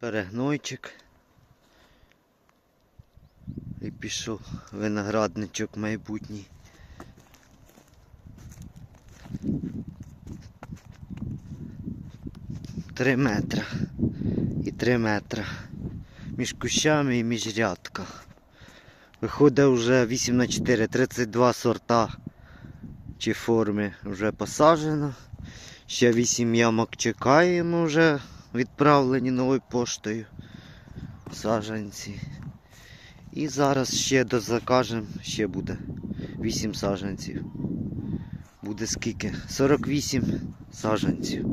перегнойчик. І пішов виноградничок майбутній. Три метра і три метра. Між кущами і між рядка. Виходить вже 8 на 4, 32 сорта чи форми вже посаджено. Ще 8 ямок чекаємо вже відправлені новою поштою саджанці. І зараз ще дозакажемо, ще буде 8 саджанців. Буде скільки? 48 саджанців.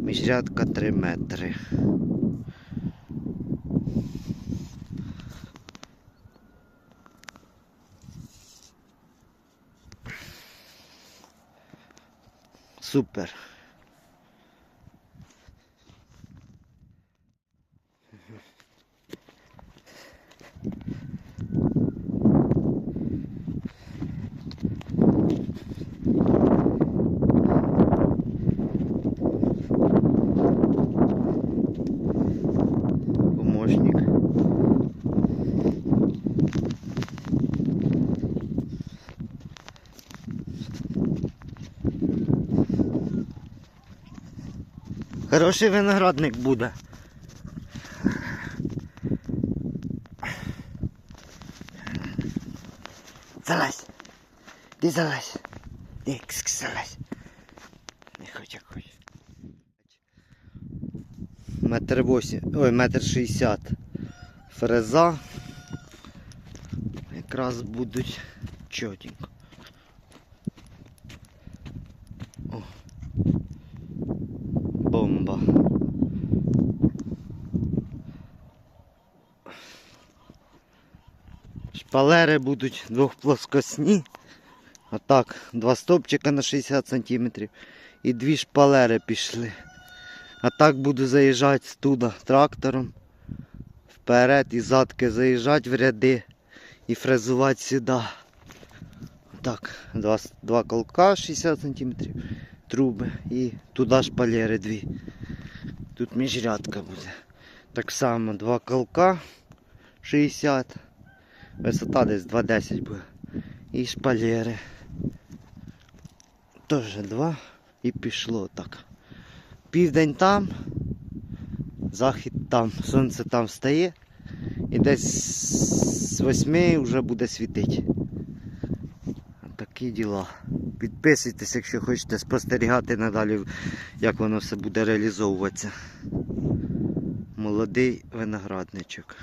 Міжрядка 3 метри. Супер. Хороший виноградник буде. Залазь. Ти залазь. Ти залазь. Не хоч як хоч. Метр восім, ой, метр шістдесят. Фреза. Якраз будуть чотенько. Шпалери будуть двохплоскосні. Отак, два стопчика на 60 см. І дві шпалери пішли. А так буду заїжджати туди трактором. Вперед і задки заїжджати в ряди і фрезувати сюди. Так, два, два колка 60 см, труби і туди шпалери дві. Тут міжрядка буде. Так само два колка 60. Висота десь 2,10 буде. І шпалери. Теж два. І пішло так. Південь там, захід там, сонце там встає. І десь з восьми вже буде світити. Такі діла. Підписуйтесь, якщо хочете спостерігати надалі, як воно все буде реалізовуватися. Молодий виноградничок.